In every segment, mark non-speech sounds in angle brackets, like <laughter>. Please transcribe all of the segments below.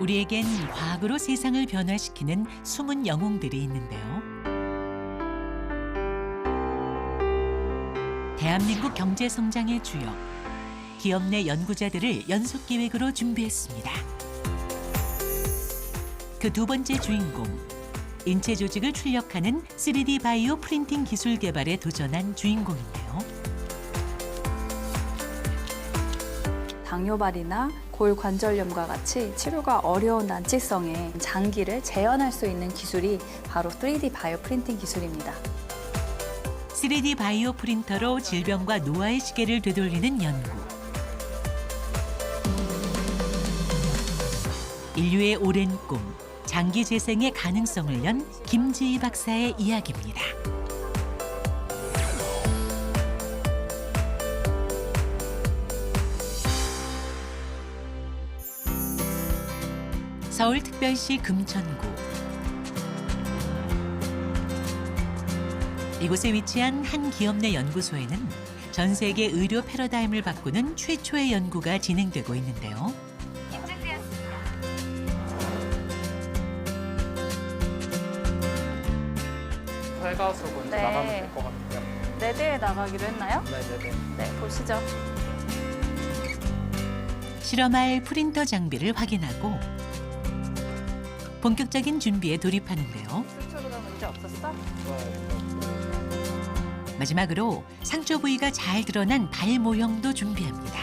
우리에겐 과학으로 세상을 변화시키는 숨은 영웅들이 있는데요. 대한민국 경제 성장의 주역 기업 내 연구자들을 연속 기획으로 준비했습니다. 그 두 번째 주인공 인체 조직을 출력하는 3D 바이오 프린팅 기술 개발에 도전한 주인공인데요. 당뇨발이나 골관절염과 같이 치료가 어려운 난치성의 장기를 재현할 수 있는 기술이 바로 3D 바이오 프린팅 기술입니다. 3D 바이오 프린터로 질병과 노화의 시계를 되돌리는 연구. 인류의 오랜 꿈, 장기 재생의 가능성을 연 김지희 박사의 이야기입니다. 서울특별시 금천구. 이곳에 위치한 한 기업 내 연구소에는 전 세계 의료 패러다임을 바꾸는 최초의 연구가 진행되고 있는데요. 살가수고 이제 네. 나가면 될 것 같아요. 네 대에 나가기로 했나요? 네네네. 네, 보시죠. 실험할 프린터 장비를 확인하고 본격적인 준비에 돌입하는데요. 마지막으로 상처 부위가 잘 드러난 발 모형도 준비합니다.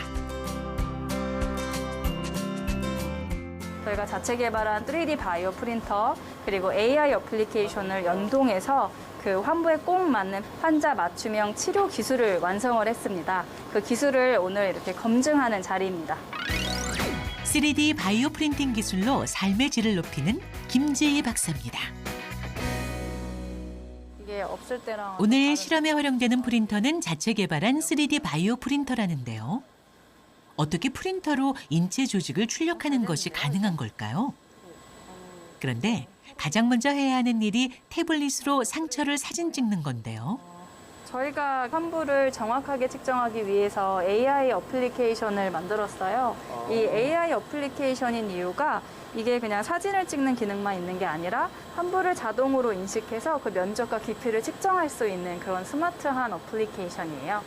저희가 자체 개발한 3D 바이오 프린터 그리고 AI 어플리케이션을 연동해서 그 환부에 꼭 맞는 환자 맞춤형 치료 기술을 완성을 했습니다. 그 기술을 오늘 이렇게 검증하는 자리입니다. 3D 바이오 프린팅 기술로 삶의 질을 높이는 김지희 박사입니다. 이게 없을 때랑 오늘 실험에 활용되는 프린터는 자체 개발한 3D 바이오 프린터라는데요. 어떻게 프린터로 인체 조직을 출력하는 것이 가능한 걸까요? 그런데 가장 먼저 해야 하는 일이 태블릿으로 상처를 사진 찍는 건데요. 저희가 환부를 정확하게 측정하기 위해서 AI 어플리케이션을 만들었어요. 이 AI 어플리케이션인 이유가 이게 그냥 사진을 찍는 기능만 있는 게 아니라 환부를 자동으로 인식해서 그 면적과 깊이를 측정할 수 있는 그런 스마트한 어플리케이션이에요.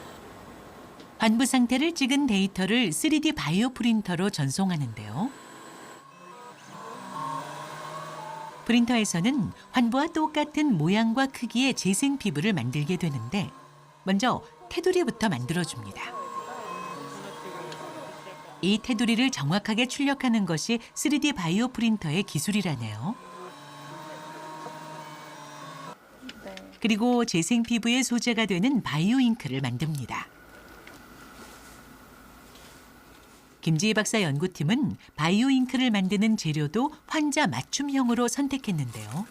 환부 상태를 찍은 데이터를 3D 바이오 프린터로 전송하는데요. 프린터에서는 환부와 똑같은 모양과 크기의 재생 피부를 만들게 되는데 먼저 테두리부터 만들어줍니다. 이 테두리를 정확하게 출력하는 것이 3D 바이오 프린터의 기술이라네요. 네. 그리고 재생 피부의 소재가 되는 바이오 잉크를 만듭니다. 김지희 박사 연구팀은 바이오 잉크를 만드는 재료도 환자 맞춤형으로 선택했는데요.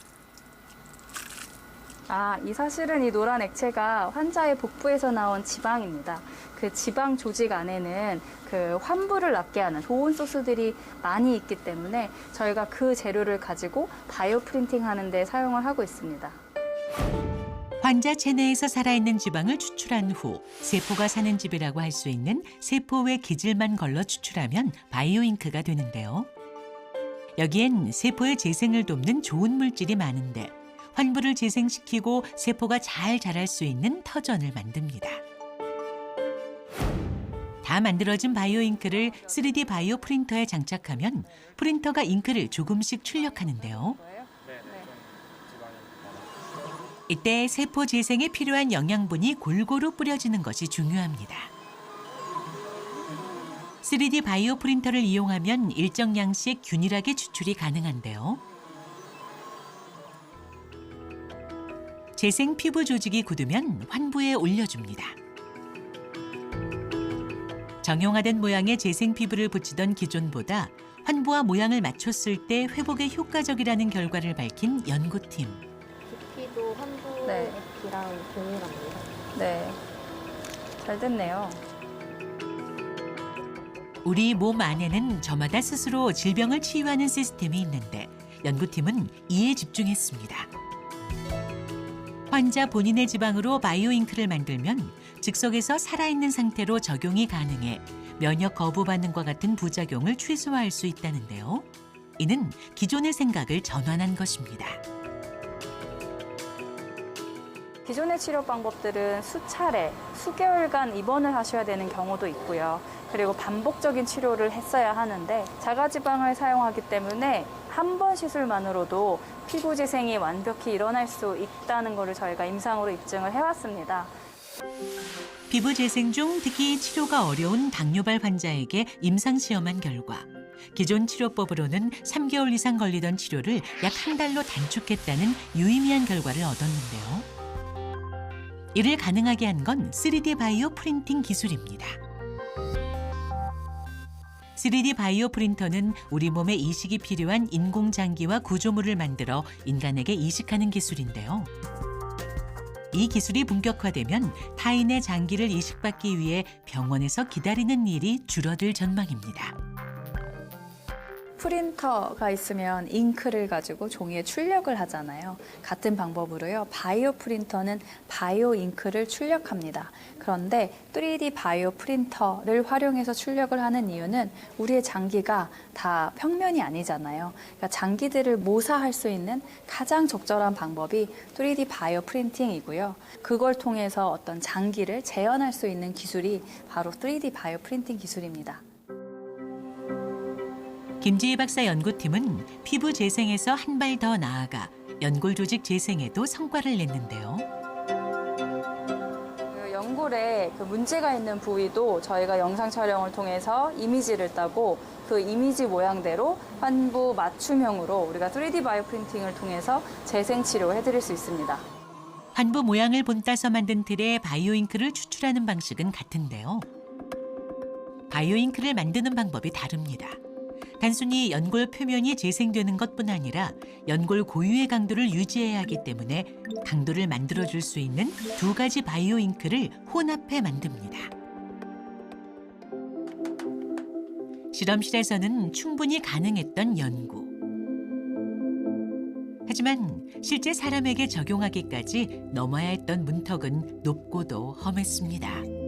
아, 이 사실은 이 노란 액체가 환자의 복부에서 나온 지방입니다. 그 지방 조직 안에는 그 환부를 낫게 하는 좋은 소스들이 많이 있기 때문에 저희가 그 재료를 가지고 바이오 프린팅 하는 데 사용을 하고 있습니다. 환자 체내에서 살아있는 지방을 추출한 후 세포가 사는 집이라고 할 수 있는 세포 외 기질만 걸러 추출하면 바이오 잉크가 되는데요. 여기엔 세포의 재생을 돕는 좋은 물질이 많은데 환부를 재생시키고 세포가 잘 자랄 수 있는 터전을 만듭니다. 다 만들어진 바이오 잉크를 3D 바이오 프린터에 장착하면 프린터가 잉크를 조금씩 출력하는데요. 네. 이때 세포 재생에 필요한 영양분이 골고루 뿌려지는 것이 중요합니다. 3D 바이오 프린터를 이용하면 일정 양씩 균일하게 추출이 가능한데요. 재생 피부 조직이 굳으면 환부에 올려줍니다. 정형화된 모양의 재생 피부를 붙이던 기존보다 환부와 모양을 맞췄을 때 회복에 효과적이라는 결과를 밝힌 연구팀. 깊이도 환부 네. 깊이랑 동일합니다. 네. 잘 됐네요. 우리 몸 안에는 저마다 스스로 질병을 치유하는 시스템이 있는데 연구팀은 이에 집중했습니다. 환자 본인의 지방으로 바이오 잉크를 만들면 즉석에서 살아있는 상태로 적용이 가능해 면역 거부 반응과 같은 부작용을 최소화할 수 있다는데요. 이는 기존의 생각을 전환한 것입니다. 기존의 치료 방법들은 수차례, 수개월간 입원을 하셔야 되는 경우도 있고요. 그리고 반복적인 치료를 했어야 하는데 자가지방을 사용하기 때문에 한 번 시술만으로도 피부 재생이 완벽히 일어날 수 있다는 것을 저희가 임상으로 입증을 해왔습니다. 피부 재생 중 특히 치료가 어려운 당뇨발 환자에게 임상 시험한 결과 기존 치료법으로는 3개월 이상 걸리던 치료를 약 한 달로 단축했다는 유의미한 결과를 얻었는데요. 이를 가능하게 한 건 3D 바이오 프린팅 기술입니다. 3D 바이오 프린터는 우리 몸에 이식이 필요한 인공 장기와 구조물을 만들어 인간에게 이식하는 기술인데요. 이 기술이 본격화되면 타인의 장기를 이식받기 위해 병원에서 기다리는 일이 줄어들 전망입니다. 프린터가 있으면 잉크를 가지고 종이에 출력을 하잖아요. 같은 방법으로요. 바이오 프린터는 바이오 잉크를 출력합니다. 그런데 3D 바이오 프린터를 활용해서 출력을 하는 이유는 우리의 장기가 다 평면이 아니잖아요. 그러니까 장기들을 모사할 수 있는 가장 적절한 방법이 3D 바이오 프린팅이고요. 그걸 통해서 어떤 장기를 재현할 수 있는 기술이 바로 3D 바이오 프린팅 기술입니다. 김지희 박사 연구팀은 피부 재생에서 한 발 더 나아가 연골 조직 재생에도 성과를 냈는데요. 그 연골에 그 문제가 있는 부위도 저희가 영상 촬영을 통해서 이미지를 따고 그 이미지 모양대로 환부 맞춤형으로 우리가 3D 바이오 프린팅을 통해서 재생 치료 해 드릴 수 있습니다. 환부 모양을 본따서 만든 틀에 바이오 잉크를 추출하는 방식은 같은데요. 바이오 잉크를 만드는 방법이 다릅니다. 단순히 연골 표면이 재생되는 것뿐 아니라 연골 고유의 강도를 유지해야 하기 때문에 강도를 만들어줄 수 있는 두 가지 바이오 잉크를 혼합해 만듭니다. 실험실에서는 충분히 가능했던 연구. 하지만 실제 사람에게 적용하기까지 넘어야 했던 문턱은 높고도 험했습니다.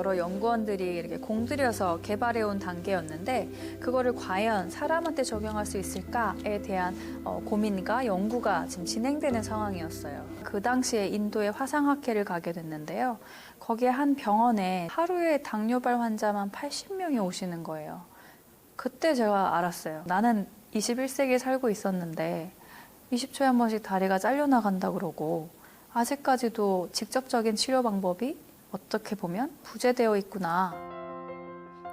뭐 여러 연구원들이 이렇게 공들여서 개발해온 단계였는데 그거를 과연 사람한테 적용할 수 있을까에 대한 어, 고민과 연구가 지금 진행되는 상황이었어요. 그 당시에 인도에 화상학회를 가게 됐는데요. 거기에 한 병원에 하루에 당뇨발 환자만 80명이 오시는 거예요. 그때 제가 알았어요. 나는 21세기에 살고 있었는데 20초에 한 번씩 다리가 잘려나간다 그러고 아직까지도 직접적인 치료 방법이 어떻게 보면 부재되어 있구나.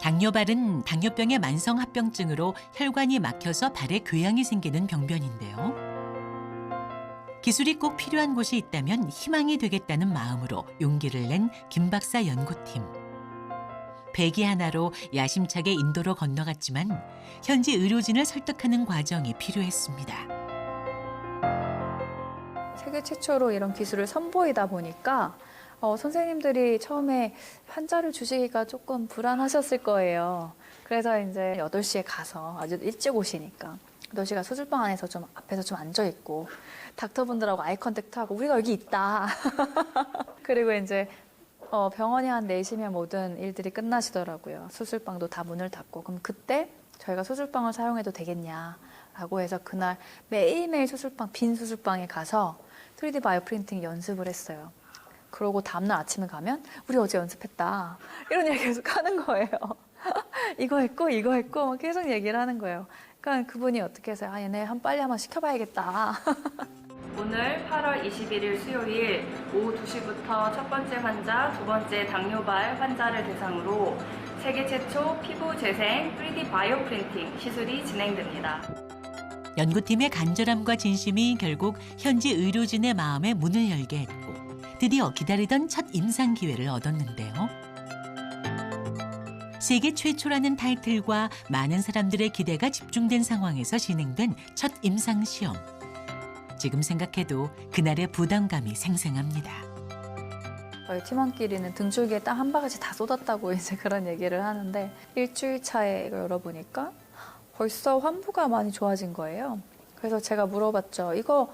당뇨발은 당뇨병의 만성 합병증으로 혈관이 막혀서 발에 궤양이 생기는 병변인데요. 기술이 꼭 필요한 곳이 있다면 희망이 되겠다는 마음으로 용기를 낸 김 박사 연구팀. 배기 하나로 야심차게 인도로 건너갔지만 현지 의료진을 설득하는 과정이 필요했습니다. 세계 최초로 이런 기술을 선보이다 보니까 어, 선생님들이 처음에 환자를 주시기가 조금 불안하셨을 거예요. 그래서 이제 8시에 가서 아주 일찍 오시니까 8시가 수술방 안에서 좀 앞에서 좀 앉아있고 닥터분들하고 아이 컨택트하고 우리가 여기 있다. <laughs> 그리고 이제 어, 병원이 한 4시면 모든 일들이 끝나시더라고요. 수술방도 다 문을 닫고. 그럼 그때 저희가 수술방을 사용해도 되겠냐 라고 해서 그날 매일매일 수술방, 빈 수술방에 가서 3D 바이오 프린팅 연습을 했어요. 그러고 다음날 아침에 가면 우리 어제 연습했다. 이런 얘기 계속 하는 거예요. <laughs> 이거 했고 이거 했고 막 계속 얘기를 하는 거예요. 그러니까 그분이 어떻게 해서 아 얘네 한 빨리 한번 시켜봐야겠다. <laughs> 오늘 8월 21일 수요일 오후 2시부터 첫 번째 환자, 두 번째 당뇨발 환자를 대상으로 세계 최초 피부 재생 3D 바이오 프린팅 시술이 진행됩니다. 연구팀의 간절함과 진심이 결국 현지 의료진의 마음에 문을 열게 했고 드디어 기다리던 첫 임상 기회를 얻었는데요. 세계 최초라는 타이틀과 많은 사람들의 기대가 집중된 상황에서 진행된 첫 임상 시험. 지금 생각해도 그날의 부담감이 생생합니다. 저희 팀원끼리는 등줄기에 땀한 바가지 다 쏟았다고 <laughs> 이제 그런 얘기를 하는데 일주일 차에 이걸 열어보니까 벌써 환부가 많이 좋아진 거예요. 그래서 제가 물어봤죠. 이거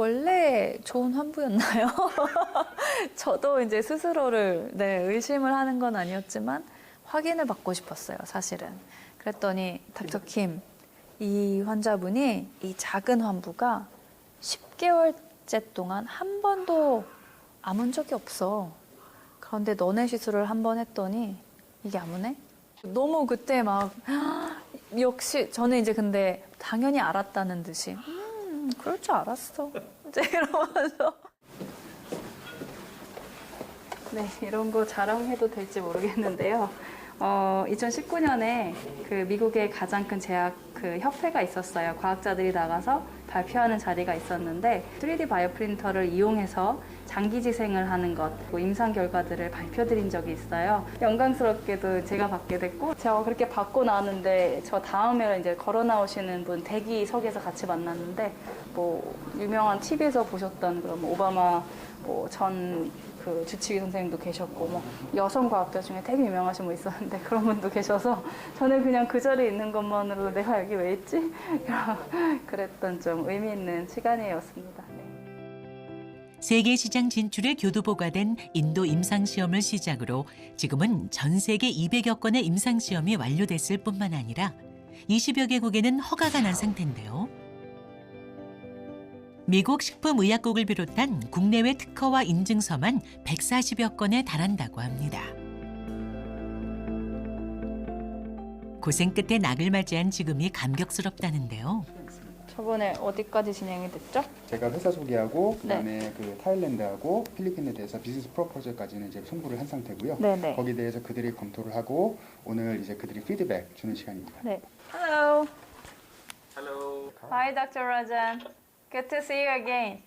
원래 좋은 환부였나요? <laughs> 저도 이제 스스로를 네, 의심을 하는 건 아니었지만 확인을 받고 싶었어요, 사실은. 그랬더니 닥터 킴, 이 환자분이 이 작은 환부가 10개월째 동안 한 번도 아문 적이 없어. 그런데 너네 시술을 한 번 했더니 이게 아무네? 너무 그때 막 <gasps> 역시 저는 이제 근데 당연히 알았다는 듯이 음 그럴 줄 알았어. 이제 <laughs> 이러면서 네 이런 거 자랑해도 될지 모르겠는데요. 어, 2019년에 그 미국의 가장 큰 제약 그 협회가 있었어요. 과학자들이 나가서 발표하는 자리가 있었는데 3D 바이오 프린터를 이용해서 장기 지생을 하는 것, 그 임상 결과들을 발표드린 적이 있어요. 영광스럽게도 제가 받게 됐고, 제가 그렇게 받고 나왔는데 저 다음에 이제 걸어 나오시는 분 대기석에서 같이 만났는데, 뭐 유명한 TV에서 보셨던 그런 뭐 오바마 뭐전 그 주치의 선생님도 계셨고 뭐 여성 과학자 중에 되게 유명하신 분 있었는데 그런 분도 계셔서 저는 그냥 그 자리에 있는 것만으로 내가 여기 왜 있지? <laughs> 그랬던 좀 의미 있는 시간이었습니다. 네. 세계 시장 진출의 교두보가 된 인도 임상 시험을 시작으로 지금은 전 세계 200여 건의 임상 시험이 완료됐을 뿐만 아니라 20여 개국에는 허가가 난 상태인데요. 미국 식품의약국을 비롯한 국내외 특허와 인증서만 140여 건에 달한다고 합니다. 고생 끝에 낙을 맞이한 지금이 감격스럽다는데요. 저번에 어디까지 진행이 됐죠? 제가 회사 소개하고 네. 그다음에 그 타일랜드하고 필리핀에 대해서 비즈니스 프로포즈까지는 이제 송부를 한 상태고요. 네네. 거기에 대해서 그들이 검토를 하고 오늘 이제 그들이 피드백 주는 시간입니다. 네. Hello. Hello. Hi, Dr. Rajan. Good to see you again.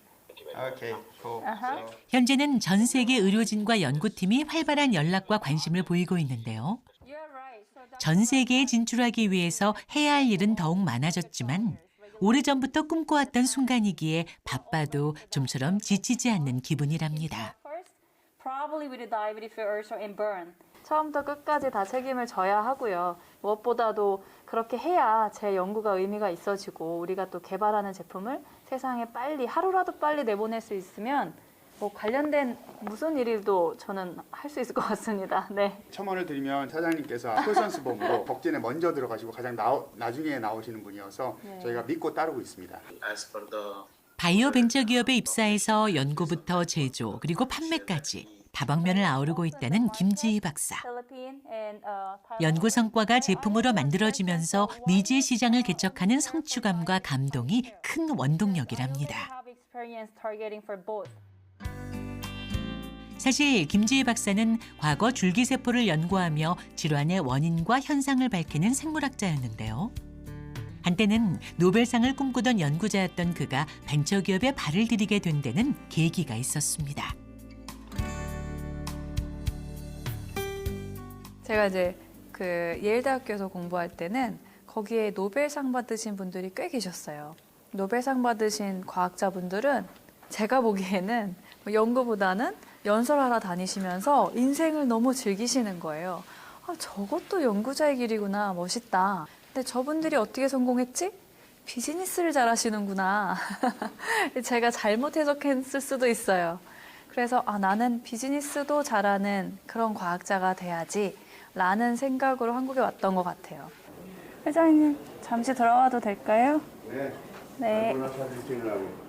Okay, cool. Uh-huh. 현재는 전 세계 의료진과 연구팀이 활발한 연락과 관심을 보이고 있는데요. You're right. So Dr. 전 세계에 진출하기 위해서 해야 할 일은 더욱 많아졌지만 오래전부터 꿈꿔왔던 순간이기에 바빠도 좀처럼 지치지 않는 기분이랍니다. First, probably with the diabetes ulcer and burn. 처음부터 끝까지 다 책임을 져야 하고요. 무엇보다도 그렇게 해야 제 연구가 의미가 있어지고 우리가 또 개발하는 제품을 세상에 빨리 하루라도 빨리 내보낼 수 있으면 뭐 관련된 무슨 일이도 저는 할 수 있을 것 같습니다. <laughs> 네. 첨언을 드리면 사장님께서 솔선수범으로 <laughs> 덕진에 먼저 들어가시고 가장 나, 나중에 나오시는 분이어서 네. 저희가 믿고 따르고 있습니다. 바이오 벤처 기업에 입사해서 연구부터 제조 그리고 판매까지 다방면을 아우르고 있다는 김지희 박사. Uh. 연구 성과가 제품으로 만들어지면서 니지의 시장을 개척하는 성취감과 감동이 큰 원동력이랍니다. 사실 김지희 박사는 과거 줄기세포를 연구하며 질환의 원인과 현상을 밝히는 생물학자였는데요. 한때는 노벨상을 꿈꾸던 연구자였던 그가 벤처기업에 발을 들이게 된 데는 계기가 있었습니다. 제가 이제 그 예일대학교에서 공부할 때는 거기에 노벨상 받으신 분들이 꽤 계셨어요. 노벨상 받으신 과학자분들은 제가 보기에는 뭐 연구보다는 연설하러 다니시면서 인생을 너무 즐기시는 거예요. 아, 저것도 연구자의 길이구나. 멋있다. 근데 저분들이 어떻게 성공했지? 비즈니스를 잘 하시는구나. <laughs> 제가 잘못 해석했을 수도 있어요. 그래서 아, 나는 비즈니스도 잘하는 그런 과학자가 돼야지 라는 생각으로 한국에 왔던 것 같아요. 회장님, 잠시 들어와도 될까요? 네. 네.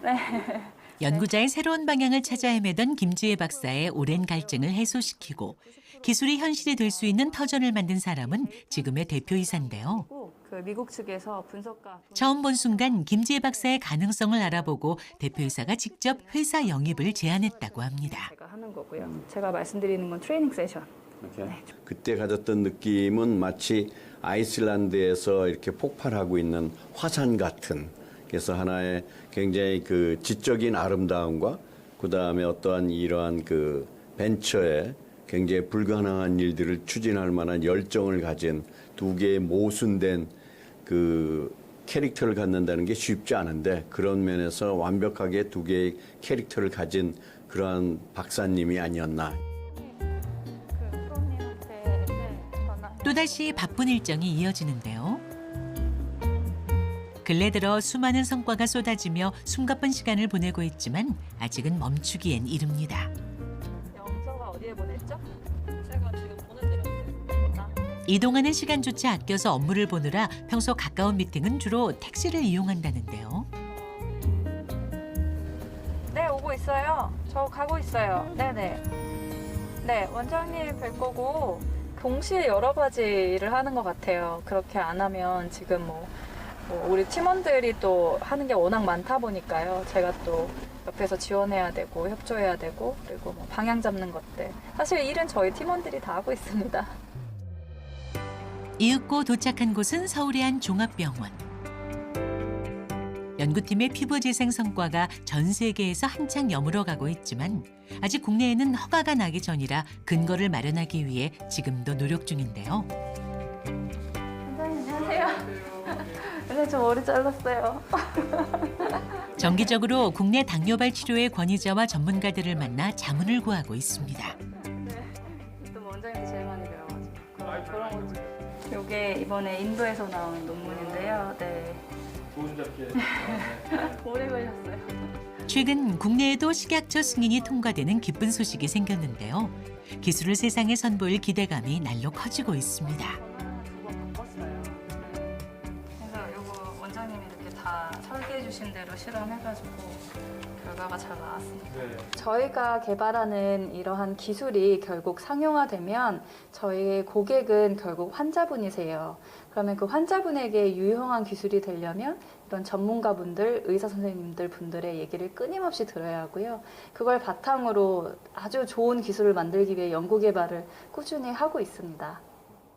<laughs> 연구자의 새로운 방향을 찾아 헤매던 김지혜 박사의 오랜 갈증을 해소시키고 기술이 현실이 될 수 있는 터전을 만든 사람은 지금의 대표이사인데요. 그 미국 측에서 분석가 처음 본 순간 김지혜 박사의 가능성을 알아보고 대표이사가 직접 회사 영입을 제안했다고 합니다. 제가 하는 거고요. 제가 말씀드리는 건 트레이닝 세션. 그때 가졌던 느낌은 마치 아이슬란드에서 이렇게 폭발하고 있는 화산 같은 그래서 하나의 굉장히 그 지적인 아름다움과 그 다음에 어떠한 이러한 그 벤처에 굉장히 불가능한 일들을 추진할 만한 열정을 가진 두 개의 모순된 그 캐릭터를 갖는다는 게 쉽지 않은데 그런 면에서 완벽하게 두 개의 캐릭터를 가진 그러한 박사님이 아니었나. 또다시 바쁜 일정이 이어지는데요. 근래 들어 수많은 성과가 쏟아지며 숨가쁜 시간을 보내고 있지만 아직은 멈추기엔 이릅니다. 영서가 어디에 보냈죠? 제가 지금 보내드렸어요. 이동하는 시간조차 아껴서 업무를 보느라 평소 가까운 미팅은 주로 택시를 이용한다는데요. 네, 오고 있어요. 저 가고 있어요. 네네. 네, 원장님 뵐 거고, 동시에 여러 가지 일을 하는 것 같아요. 그렇게 안 하면 지금 뭐, 뭐 우리 팀원들이 또 하는 게 워낙 많다 보니까요. 제가 또 옆에서 지원해야 되고, 협조해야 되고, 그리고 뭐 방향 잡는 것들. 사실 일은 저희 팀원들이 다 하고 있습니다. 이윽고 도착한 곳은 서울의 한 종합병원. 연구팀의 피부 재생 성과가 전 세계에서 한창 여물어가고 있지만 아직 국내에는 허가가 나기 전이라 근거를 마련하기 위해 지금도 노력 중인데요. 원장님, 안녕하세요. 근데 저 머리 잘랐어요. 정기적으로 국내 당뇨발 치료의 권위자와 전문가들을 만나 자문을 구하고 있습니다. 또 원장님도 제일 많이 배워가지고 그런, 그런 거 좀. 이게 이번에 인도에서 나온 논문인데요. 네. 좋은 잡기. <laughs> 오래 걸렸어요. 최근 국내에도 식약처 승인이 통과되는 기쁜 소식이 생겼는데요. 기술을 세상에 선보일 기대감이 날로 커지고 있습니다. 그래서 이거 원장님이 이렇게 다 설계해 주신 대로 실험해가지고 결과가 잘 나왔습니다. 네. 저희가 개발하는 이러한 기술이 결국 상용화되면 저희의 고객은 결국 환자분이세요. 그러면 그 환자분에게 유용한 기술이 되려면 이런 전문가분들, 의사 선생님들 분들의 얘기를 끊임없이 들어야 하고요. 그걸 바탕으로 아주 좋은 기술을 만들기 위해 연구 개발을 꾸준히 하고 있습니다.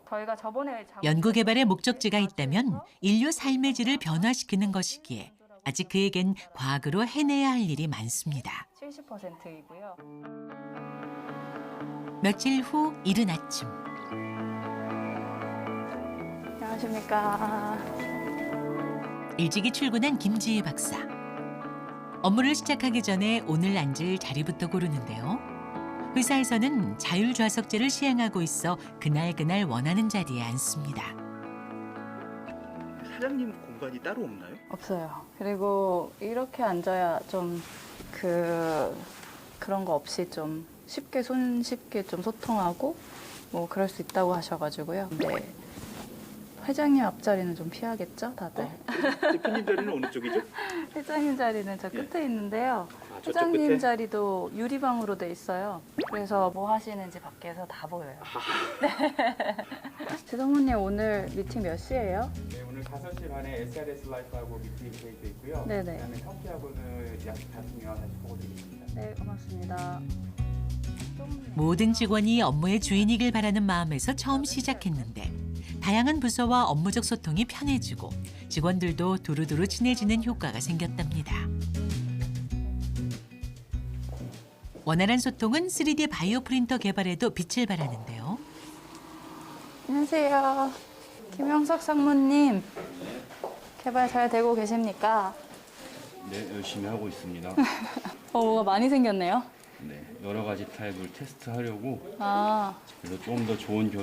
저희가 저번에 연구 개발의 목적지가 있다면 인류 삶의 질을 변화시키는 것이기에 아직 그에겐 과학으로 해내야 할 일이 많습니다. 70%이고요. 며칠 후 이른 아침 안녕하십니까. 일찍이 출근한 김지혜 박사. 업무를 시작하기 전에 오늘 앉을 자리부터 고르는데요. 회사에서는 자율좌석제를 시행하고 있어 그날그날 원하는 자리에 앉습니다. 사장님 공간이 따로 없나요? 없어요. 그리고 이렇게 앉아야 좀 그 그런 거 없이 좀 쉽게 손쉽게 좀 소통하고 뭐 그럴 수 있다고 하셔가지고요. 네. 회장님 앞자리는 좀 피하겠죠, 다들. 대표님 자리는 어느 쪽이죠? <laughs> 회장님 자리는 저 끝에 있는데요. 아, 저쪽 회장님 끝에? 자리도 유리방으로 돼 있어요. 그래서 뭐 하시는지 밖에서 다 보여요. <laughs> 네. <laughs> 지성훈님 오늘 미팅 몇 시예요? 네, 오늘 5시 반에 SRS 라이프하고 미팅이 계획되어 있고요. 네네. 그다음에 터키하고는 약 5명 다시 보고 드리겠습니다. 네, 고맙습니다. 모든 직원이 업무의 주인이길 바라는 마음에서 처음 시작했는데 다양한 부서와 업무적 소통이 편해지고 직원들도 두루두루 친해지는 효과가 생겼답니다. 원활한 소통은 3D 바이오 프린터 개발에도 빛을 발하는데요. 안녕하세요. 김영석 상무님. 개발 잘 되고 계십니까? 네, 열심히 하고 있습니다. <laughs> 어, 뭐가 많이 생겼네요. 네, 여러 가지 타입을 테스트하려고 아, 그래서 좀더 좋은 효,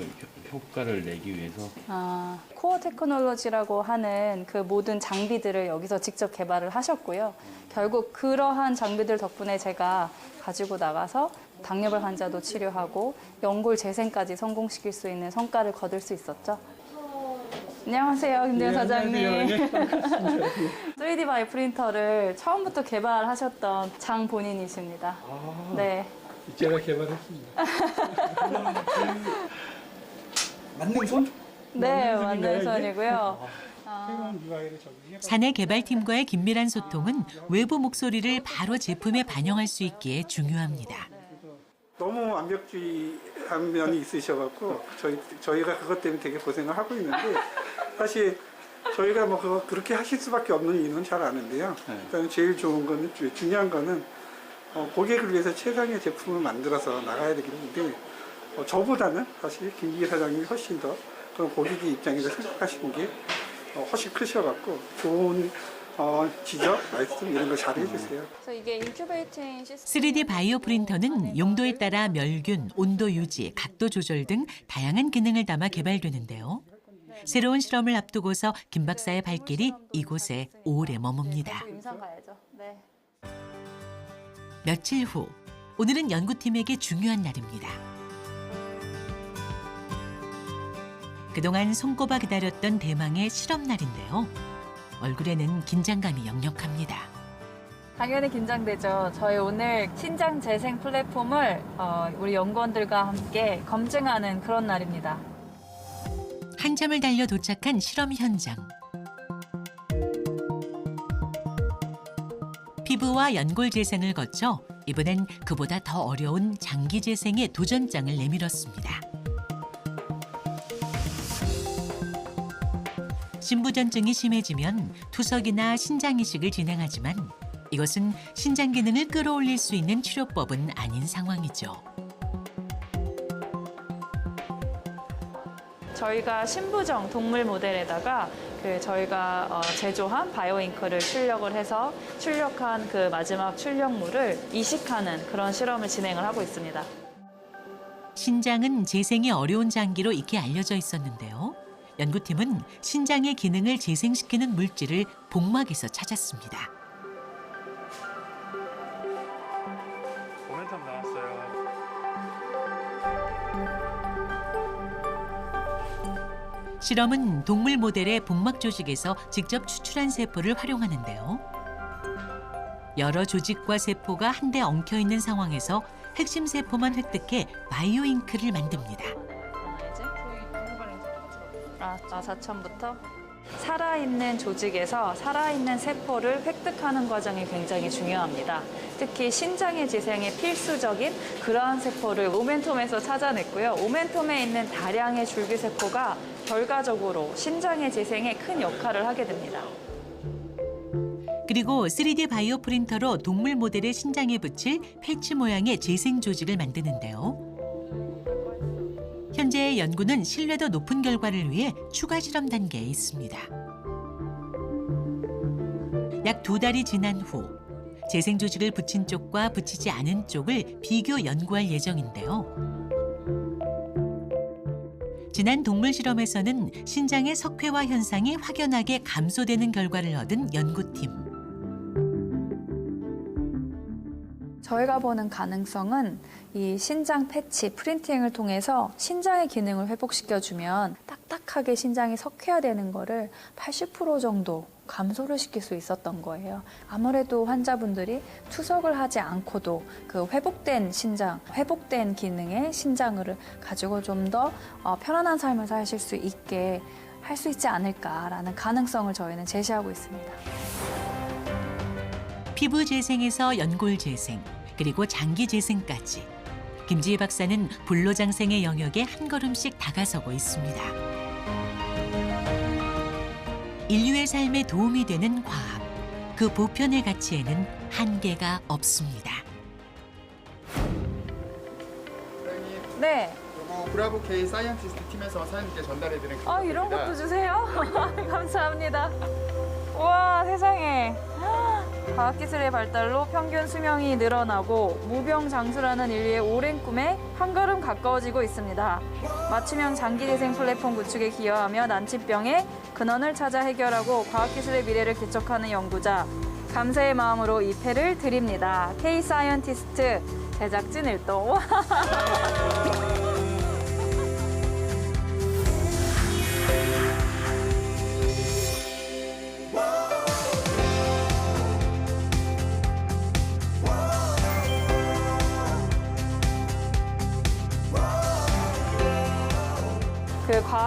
효과를 내기 위해서 아, 코어 테크놀로지라고 하는 그 모든 장비들을 여기서 직접 개발을 하셨고요. 결국 그러한 장비들 덕분에 제가 가지고 나가서 당뇨발 환자도 치료하고 연골 재생까지 성공시킬 수 있는 성과를 거둘 수 있었죠. 안녕하세요, 김대현 사장님. 3D <laughs> 바이 프린터를 처음부터 개발하셨던 장 본인이십니다. 네. 제가 개발했습니다. <laughs> 맞는 손? 네. 새로운 디바이를 적용해 사내 개발팀과의 긴밀한 소통은 외부 목소리를 바로 제품에 반영할 수 있기에 중요합니다. 너무 완벽주의한 면이 있으셔갖고 저희 저희가 그것 때문에 되게 고생을 하고 있는데 사실 저희가 뭐 그거 그렇게 하실 수밖에 없는 이유는 잘 아는데요. 일단 제일 좋은 거는 주- 중요한 거는 어, 고객을 위해서 최상의 제품을 만들어서 나가야 되기 때문에 어, 저보다는 사실 김기희 사장님이 훨씬 더 그런 고객의 입장에서 생각하시는 게 어, 훨씬 크셔갖고 좋은 어, 지적, 말씀 이런 거잘 해주세요. 그래서 이게 인큐베이팅 시스템 3D 바이오 프린터는 용도에 따라 멸균, 온도 유지, 각도 조절 등 다양한 기능을 담아 개발되는데요. 새로운 실험을 앞두고서 김 박사의 발길이 이곳에 오래 머뭅니다. 임상 가야죠. 네. 며칠 후 오늘은 연구팀에게 중요한 날입니다. 그동안 손꼽아 기다렸던 대망의 실험 날인데요. 얼굴에는 긴장감이 역력합니다. 당연히 긴장되죠. 저희 오늘 신장 재생 플랫폼을 어, 우리 연구원들과 함께 검증하는 그런 날입니다. 한참을 달려 도착한 실험 현장. 피부와 연골 재생을 거쳐 이번엔 그보다 더 어려운 장기 재생의 도전장을 내밀었습니다. 신부전증이 심해지면 투석이나 신장 이식을 진행하지만 이것은 신장 기능을 끌어올릴 수 있는 치료법은 아닌 상황이죠. 저희가 신부정 동물 모델에다가 그 저희가 어, 제조한 바이오잉크를 출력을 해서 출력한 그 마지막 출력물을 이식하는 그런 실험을 진행을 하고 있습니다. 신장은 재생이 어려운 장기로 익히 알려져 있었는데요. 연구팀은 신장의 기능을 재생시키는 물질을 복막에서 찾았습니다. 실험은 동물 모델의 복막 조직에서 직접 추출한 세포를 활용하는데요. 여러 조직과 세포가 한데 엉켜 있는 상황에서 핵심 세포만 획득해 바이오 잉크를 만듭니다. 아, 아 4천부터 살아있는 조직에서 살아있는 세포를 획득하는 과정이 굉장히 중요합니다. 특히 신장의 재생에 필수적인 그러한 세포를 오멘텀에서 찾아냈고요. 오멘텀에 있는 다량의 줄기세포가 결과적으로 신장의 재생에 큰 역할을 하게 됩니다. 그리고 3D 바이오 프린터로 동물 모델의 신장에 붙일 패치 모양의 재생 조직을 만드는데요. 현재 연구는 신뢰도 높은 결과를 위해 추가 실험 단계에 있습니다. 약 두 달이 지난 후 재생 조직을 붙인 쪽과 붙이지 않은 쪽을 비교 연구할 예정인데요. 지난 동물 실험에서는 신장의 석회화 현상이 확연하게 감소되는 결과를 얻은 연구팀. 저희가 보는 가능성은 이 신장 패치 프린팅을 통해서 신장의 기능을 회복시켜주면 딱딱하게 신장이 석회화되는 거를 80% 정도 감소를 시킬 수 있었던 거예요. 아무래도 환자분들이 투석을 하지 않고도 그 회복된 신장, 회복된 기능의 신장을 가지고 좀 더 편안한 삶을 사실 수 있게 할 수 있지 않을까라는 가능성을 저희는 제시하고 있습니다. 피부 재생에서 연골 재생, 그리고 장기 재생까지. 김지혜 박사는 불로장생의 영역에 한 걸음씩 다가서고 있습니다. 인류의 삶에 도움이 되는 과학. 그 보편의 가치에는 한계가 없습니다. 사장님, 네. 요거 브라보 K 사이언티스트 팀에서 사장님께 전달해드린 아 이런. 것도 주세요? <laughs> 감사합니다. 와 세상에 과학기술의 발달로 평균 수명이 늘어나고 무병장수라는 인류의 오랜 꿈에 한 걸음 가까워지고 있습니다. 맞춤형 장기재생 플랫폼 구축에 기여하며 난치병의 근원을 찾아 해결하고 과학기술의 미래를 개척하는 연구자 감사의 마음으로 이 패를 드립니다. K 사이언티스트 제작진 일동. <laughs>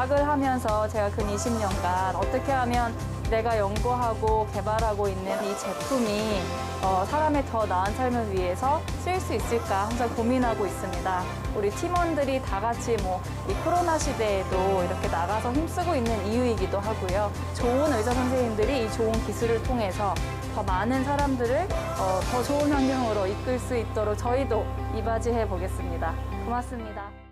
그 과학을 하면서 제가 근 20년간 어떻게 하면 내가 연구하고 개발하고 있는 이 제품이 어, 사람의 더 나은 삶을 위해서 쓰일 수 있을까 항상 고민하고 있습니다. 우리 팀원들이 다 같이 뭐 이 코로나 시대에도 이렇게 나가서 힘쓰고 있는 이유이기도 하고요. 좋은 의사 선생님들이 이 좋은 기술을 통해서 더 많은 사람들을 어, 더 좋은 환경으로 이끌 수 있도록 저희도 이바지해 보겠습니다. 고맙습니다.